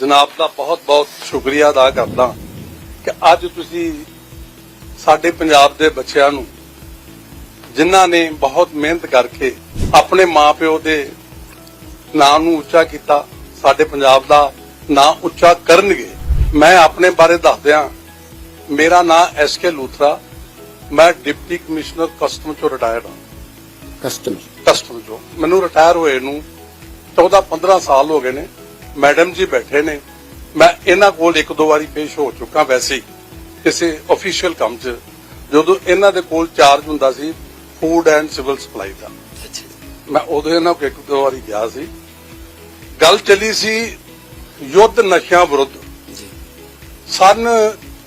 ਜਨਾਬ ਦਾ ਬਹੁਤ-ਬਹੁਤ ਸ਼ੁਕਰੀਆ ਅਦਾ ਕਰਦਾ ਕਿ ਅੱਜ ਤੁਸੀਂ ਸਾਡੇ ਪੰਜਾਬ ਦੇ ਬੱਚਿਆਂ ਨੂੰ ਜਿਨ੍ਹਾਂ ਨੇ ਬਹੁਤ ਮਿਹਨਤ ਕਰਕੇ ਆਪਣੇ ਮਾਪਿਓ ਦੇ ਨਾਂ ਨੂੰ ਉੱਚਾ ਕੀਤਾ ਸਾਡੇ ਪੰਜਾਬ ਦਾ ਨਾਂ ਉੱਚਾ ਕਰਨਗੇ ਮੈਂ ਆਪਣੇ ਬਾਰੇ ਦੱਸਦਿਆਂ ਮੇਰਾ ਨਾਂ ਐਸ ਕੇ ਲੂਥਰਾ ਮੈਂ ਡਿਪਟੀ ਕਮਿਸ਼ਨਰ ਕਸਟਮ ਚੋਂ ਰਿਟਾਇਰਡ ਹਾਂ। ਕਸਟਮ ਕਸਟਮ ਚੋਂ। ਮੈਨੂੰ ਰਿਟਾਇਰ ਹੋਏ ਨੂੰ 14 15 ਸਾਲ ਹੋ ਗਏ ਨੇ। ਮੈਡਮ ਜੀ ਬੈਠੇ ਨੇ। ਮੈਂ ਇਹਨਾਂ ਕੋਲ ਇੱਕ ਦੋ ਵਾਰੀ ਪੇਸ਼ ਹੋ ਚੁੱਕਾ ਵੈਸੇ ਹੀ ਕਿਸੇ ਅਫੀਸ਼ੀਅਲ ਕੰਮ 'ਚ ਜਦੋਂ ਇਹਨਾਂ ਦੇ ਕੋਲ ਚਾਰਜ ਹੁੰਦਾ ਸੀ ਫੂਡ ਐਂਡ ਸਿਵਲ ਸਪਲਾਈ ਦਾ। ਮੈਂ ਉਦੋਂ ਇਹਨਾਂ ਕੋਲ ਇੱਕ ਦੋ ਵਾਰੀ ਗਿਆ ਸੀ। ਗੱਲ ਚੱਲੀ ਸੀ ਯੁੱਧ ਨਸ਼ਿਆਂ ਵਿਰੁੱਧ। ਸਨ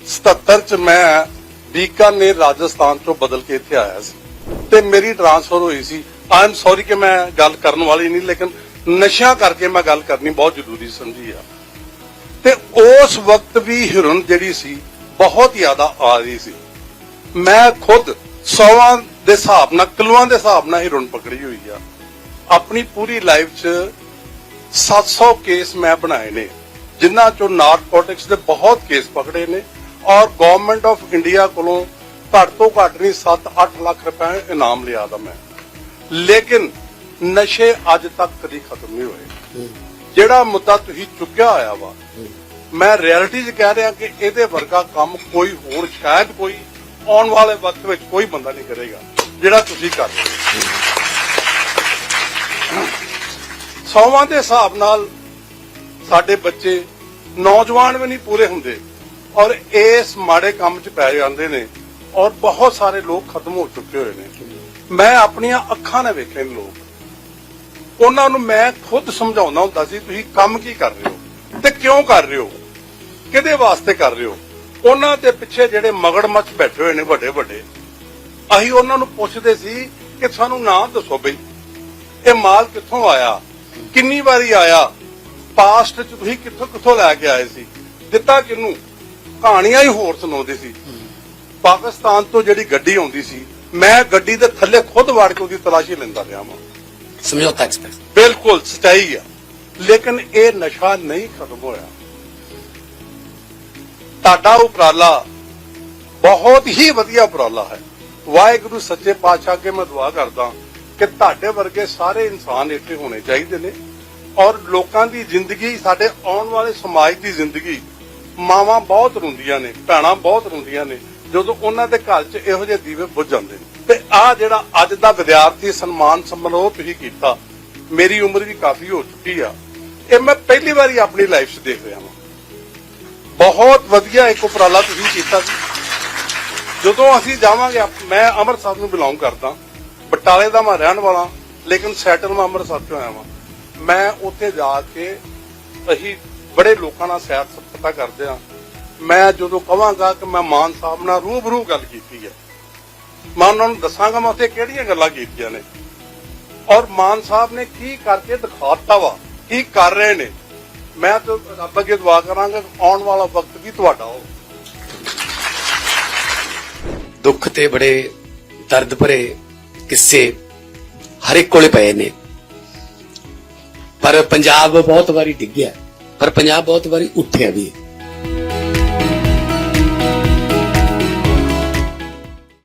77 ਚ ਮੈਂ ਬੀਕਾਨੇਰ ਰਾਜਸਥਾਨ ਤੋਂ ਬਦਲ ਕੇ ਇੱਥੇ ਆਇਆ ਸੀ। ਤੇ ਮੇਰੀ ਟ੍ਰਾਂਸਫਰ ਹੋਈ ਸੀ। ਆਈ ਐਮ ਸੌਰੀ ਕਿ ਮੈਂ ਗੱਲ ਕਰਨ ਵਾਲੀ ਨਹੀਂ ਲੇਕਿਨ ਨਸ਼ਿਆਂ ਕਰਕੇ ਮੈਂ ਗੱਲ ਕਰਨੀ ਬਹੁਤ ਜ਼ਰੂਰੀ ਸਮਝੀ ਆ। ਤੇ ਉਸ ਵਕਤ ਵੀ ਹਿਰਨ ਜਿਹੜੀ ਸੀ, ਬਹੁਤ ਜ਼ਿਆਦਾ ਆ ਰਹੀ ਸੀ। ਮੈਂ ਖੁਦ ਸੌਵਾਂ ਦੇ ਹਿਸਾਬ ਨਾਲ, ਕਿਲੋਆਂ ਦੇ ਹਿਸਾਬ ਨਾਲ ਹਿਰਨ ਪਕੜੀ ਹੋਈ ਆ। ਆਪਣੀ ਪੂਰੀ ਲਾਈਫ 'ਚ 700 ਕੇਸ ਮੈਂ ਬਣਾਏ ਨੇ, ਜਿਨ੍ਹਾਂ ਚੋਂ ਨਾਰਕੋਟਿਕਸ ਦੇ ਬਹੁਤ ਕੇਸ ਪਕੜੇ ਨੇ ਔਰ ਗਵਰਨਮੈਂਟ ਆਫ ਇੰਡੀਆ ਕੋਲੋਂ ਘੱਟ ਤੋਂ ਘੱਟ ਨਹੀਂ 7-8 ਲੱਖ ਰੁਪਏ ਇਨਾਮ ਲਿਆ ਦਾ ਮੈਂ। ਲੇਕਿਨ ਨਸ਼ੇ ਅੱਜ ਤੱਕ ਕਦੀ ਖਤਮ ਨਹੀਂ ਹੋਏ। ਜਿਹੜਾ ਮੁੱਦਾ ਤੁਸੀਂ ਚੁੱਕਿਆ ਹੋਇਆ ਵਾ, ਮੈਂ ਰਿਐਲਿਟੀ 'ਚ ਕਹਿ ਰਿਹਾ ਕਿ ਇਹਦੇ ਵਰਗਾ ਕੰਮ ਕੋਈ ਹੋਰ, ਸ਼ਾਇਦ ਕੋਈ ਆਉਣ ਵਾਲੇ ਵਕਤ ਵਿੱਚ ਕੋਈ ਬੰਦਾ ਨਹੀਂ ਕਰੇਗਾ, ਜਿਹੜਾ ਤੁਸੀਂ ਕਰ ਰਹੇ ਸੌਵਾਂ ਦੇ ਹਿਸਾਬ ਨਾਲ ਸਾਡੇ ਬੱਚੇ ਨੌਜਵਾਨ ਵੀ ਨਹੀਂ ਪੂਰੇ ਹੁੰਦੇ ਔਰ ਇਸ ਮਾੜੇ ਕੰਮ 'ਚ ਪੈ ਜਾਂਦੇ ਨੇ ਔਰ ਬਹੁਤ ਸਾਰੇ ਲੋਕ ਖਤਮ ਹੋ ਚੁੱਕੇ ਹੋਏ ਨੇ। ਮੈਂ ਆਪਣੀਆਂ ਅੱਖਾਂ ਨਾਲ ਵੇਖੇ ਲੋਕ। ਉਹਨਾਂ ਨੂੰ ਮੈਂ ਖੁਦ ਸਮਝਾਉਂਦਾ ਹੁੰਦਾ ਸੀ, ਤੁਸੀਂ ਕੰਮ ਕੀ ਕਰ ਰਹੇ ਹੋ? ਤੇ ਕਿਉਂ ਕਰ ਰਹੇ ਹੋ? ਕਿਹਦੇ ਵਾਸਤੇ ਕਰ ਰਹੇ ਹੋ? ਉਹਨਾਂ ਦੇ ਪਿੱਛੇ ਜਿਹੜੇ ਮਗੜਮੱਛ ਬੈਠੇ ਹੋਏ ਨੇ ਵੱਡੇ ਵੱਡੇ ਅਸੀਂ ਉਹਨਾਂ ਨੂੰ ਪੁੱਛਦੇ ਸੀ ਕਿ ਸਾਨੂੰ ਨਾਮ ਦੱਸੋ ਬਈ, ਇਹ ਮਾਲ ਕਿੱਥੋਂ ਆਇਆ? ਕਿੰਨੀ ਵਾਰੀ ਆਇਆ? ਪਾਸਟ ਚ ਤੁਸੀਂ ਕਿੱਥੋਂ ਕਿੱਥੋਂ ਲੈ ਕੇ ਆਏ ਸੀ? ਦਿੱਤਾ ਕਿਹਨੂੰ? ਕਹਾਣੀਆਂ ਹੀ ਹੋਰ ਸੁਣਾਉਂਦੇ ਸੀ। ਪਾਕਿਸਤਾਨ ਤੋਂ ਜਿਹੜੀ ਗੱਡੀ ਆਉਂਦੀ ਸੀ, ਮੈਂ ਗੱਡੀ ਦੇ ਥੱਲੇ ਖੁਦ ਵਾੜ ਕੇ ਉਹਦੀ ਤਲਾਸ਼ੀ ਲੈਂਦਾ ਰਿਹਾ ਹਾਂ ਸਮਝੌਤਾ ਐਕਸਪ੍ਰੈਸ ਬਿਲਕੁਲ ਸਚਾਈ ਆ। ਲੇਕਿਨ ਇਹ ਨਸ਼ਾ ਨਹੀਂ ਖਤਮ ਹੋਇਆ। ਤੁਹਾਡਾ ਉਪਰਾਲਾ ਬਹੁਤ ਹੀ ਵਧੀਆ ਉਪਰਾਲਾ ਹੈ। ਵਾਹਿਗੁਰੂ ਸੱਚੇ ਪਾਤਸ਼ਾਹ ਅੱਗੇ ਮੈਂ ਦੁਆ ਕਰਦਾ ਕਿ ਤੁਹਾਡੇ ਵਰਗੇ ਸਾਰੇ ਇਨਸਾਨ ਇੱਥੇ ਹੋਣੇ ਚਾਹੀਦੇ ਨੇ ਔਰ ਲੋਕਾਂ ਦੀ ਜ਼ਿੰਦਗੀ, ਸਾਡੇ ਆਉਣ ਵਾਲੇ ਸਮਾਜ ਦੀ ਜ਼ਿੰਦਗੀ ਮਾਵਾਂ ਬਹੁਤ ਰੋਂਦੀਆਂ ਨੇ, ਭੈਣਾਂ ਬਹੁਤ ਰੋਂਦੀਆਂ ਨੇ, ਜਦੋਂ ਉਹਨਾਂ ਦੇ ਘਰ 'ਚ ਇਹੋ ਜਿਹੇ ਦੀਵੇ ਬੁੱਝ ਜਾਂਦੇ ਨੇ। ਤੇ ਆ ਜਿਹੜਾ ਅੱਜ ਦਾ ਵਿਦਿਆਰਥੀ ਸਨਮਾਨ ਸਮਾਰੋਹ ਤੁਸੀਂ ਕੀਤਾ, ਮੇਰੀ ਉਮਰ ਵੀ ਕਾਫੀ ਹੋ ਚੁੱਕੀ ਆ। ਇਹ ਮੈਂ ਪਹਿਲੀ ਵਾਰੀ ਆਪਣੀ ਲਾਈਫ 'ਚ ਦੇਖ ਰਿਹਾ ਹਾਂ ਬਹੁਤ ਵਧੀਆ ਇੱਕ ਉਪਰਾਲਾ ਤੁਸੀਂ ਕੀਤਾ ਸੀ। ਜਦੋਂ ਅਸੀਂ ਜਾਵਾਂਗੇ ਮੈਂ ਅੰਮ੍ਰਿਤਸਰ ਨੂੰ ਬਿਲੋਂਗ ਕਰਦਾ। ਬਟਾਲੇ ਦਾ ਮੈਂ ਰਹਿਣ ਵਾਲਾ, ਲੇਕਿਨ ਸੈਟਲ ਮੈਂ ਅੰਮ੍ਰਿਤਸਰ ਤੋਂ ਆਇਆ ਵਾਂ। ਮੈਂ ਉੱਥੇ ਜਾ ਕੇ ਅਸੀਂ ਬੜੇ ਲੋਕਾਂ ਨਾਲ ਸੈਰ ਸਪਾਟਾ ਕਰਦੇ ਆ। ਮੈਂ ਜਦੋਂ ਕਵਾਂਗਾ ਕਿ ਮੈਂ ਮਾਨ ਸਾਹਿਬ ਨਾਲ ਰੂਬਰੂ ਗੱਲ ਕੀਤੀ ਹੈ ਮੈਂ ਉਹਨਾਂ ਨੂੰ ਦੱਸਾਂਗਾ, ਮੈਂ ਉੱਥੇ ਕਿਹੜੀਆਂ ਗੱਲਾਂ ਕੀਤੀਆਂ ਨੇ। ਔਰ ਮਾਨ ਸਾਹਿਬ ਨੇ ਕੀ ਕਰਕੇ ਦਿਖਾਤਾ ਵਾ, ਕੀ ਕਰ ਰਹੇ ਨੇ। ਮੈਂ ਤਾਂ ਰੱਬ ਅੱਗੇ ਦੁਆ ਕਰਾਂਗਾ ਆਉਣ ਵਾਲਾ ਵਕਤ ਵੀ ਤੁਹਾਡਾ ਹੋ ਦੁੱਖ ਤੇ ਬੜੇ ਦਰਦ ਭਰੇ ਕਿੱਸੇ ਹਰ ਇੱਕ ਕੋਲੇ ਪਏ ਨੇ। ਪਰ ਪੰਜਾਬ ਬਹੁਤ ਵਾਰੀ ਡਿੱਗਿਆ, ਪਰ ਪੰਜਾਬ ਬਹੁਤ ਵਾਰੀ ਉੱਠਿਆ ਵੀ ਹੈ।